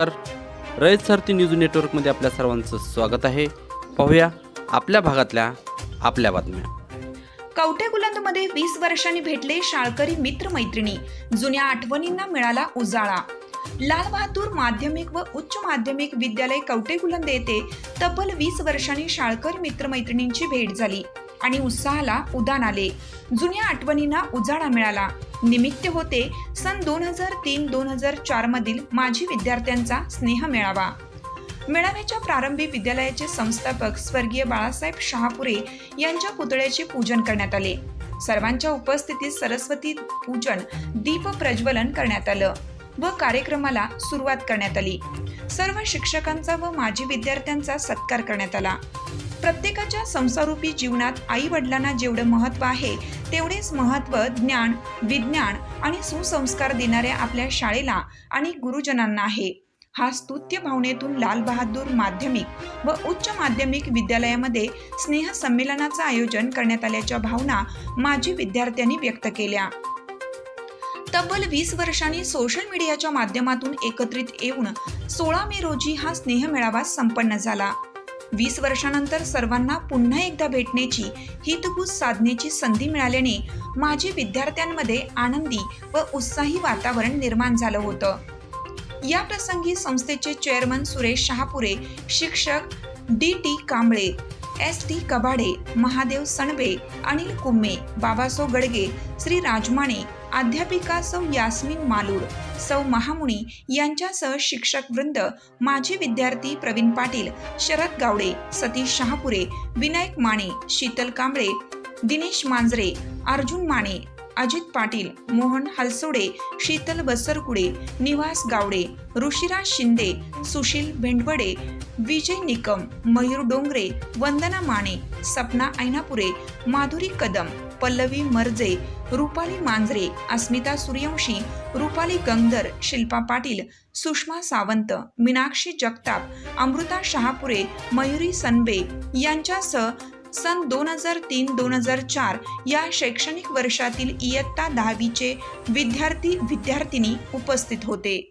तर रयत सारथी न्यूज नेटवर्कमध्ये आपल्या सर्वांचं स्वागत आहे. पाहूया आपल्या भागातल्या आपल्या बातम्या. कवठे कुलंदमध्ये वीस वर्षांनी भेटले शाळकरी मित्रमैत्रिणी. जुन्या आठवणींना मिळाला उजाळा. लाल बहादूर माध्यमिक व उच्च माध्यमिक विद्यालय कवठे कुलंद येथे तब्बल वीस वर्षांनी शाळकरी मित्रमैत्रिणींची भेट झाली. आणि उत्साहाला उदान आले. जुन्या आठवणींना उजाळा मिळाला. निमित्त होते सन दोन हजार तीन दोन हजार चार मधील माजी विद्यार्थ्यांचा स्नेह मेळावा. मेळाव्याच्या प्रारंभी विद्यालयाचे संस्थापक स्वर्गीय बाळासाहेब शहापुरे यांच्या पुतळ्याचे पूजन करण्यात आले. सर्वांच्या उपस्थितीत सरस्वती पूजन दीप प्रज्वलन करण्यात आलं व कार्यक्रमाला सुरुवात करण्यात आली. सर्व शिक्षकांचा व माजी विद्यार्थ्यांचा सत्कार करण्यात आला. प्रत्येकाच्या संसारूपी जीवनात आई वडिलांना जेवढं महत्त्व आहे तेवढेच महत्त्व ज्ञान विज्ञान आणि सुसंस्कार देणाऱ्या आपल्या शाळेला आणि गुरुजनांना आहे. हा स्तुत्य भावनेतून लाल बहादूर माध्यमिक व उच्च माध्यमिक विद्यालयामध्ये स्नेह संमेलनाचं आयोजन करण्यात आल्याच्या भावना माजी विद्यार्थ्यांनी व्यक्त केल्या. तब्बल वीस वर्षांनी सोशल मीडियाच्या माध्यमातून एकत्रित येऊन सोळा मे रोजी हा स्नेह मेळावा संपन्न झाला. वीस वर्षानंतर सर्वांना पुन्हा एकदा भेटण्याची हितगुज साधण्याची संधी मिळाल्याने माजी विद्यार्थ्यांमध्ये आनंदी व उत्साही वातावरण निर्माण झालं होतं. या प्रसंगी संस्थेचे चेअरमन सुरेश शहापुरे शिक्षक D T Kamble S T Kabade Mahadev Sanbe Anil Kumme Babaso Gadge Shri Rajmane अध्यापिका सौ यास्मिन मालूर सौ महामुनी यांच्यासह शिक्षक वृंद माजी विद्यार्थी प्रवीण पाटील शरद गावडे सतीश शहापुरे विनायक माने शीतल कांबळे दिनेश मांजरे अर्जुन माने अजित पाटील मोहन हलसोडे शीतल बसरकुडे निवास गावडे ऋषिराज शिंदे सुशील भेंडवडे विजय निकम मयूर डोंगरे वंदना माने सपना ऐनापुरे माधुरी कदम पल्लवी मर्जे रुपाली मांजरे अस्मिता सूर्यवंशी रुपाली गंगधर शिल्पा पाटील सुषमा सावंत मीनाक्षी जगताप अमृता शहापुरे मयुरी सनबे यांच्यासह सन दोन हजार तीन दोन हजार चार या शैक्षणिक वर्षातील इयत्ता दहावीचे विद्यार्थी विद्यार्थिनी उपस्थित होते.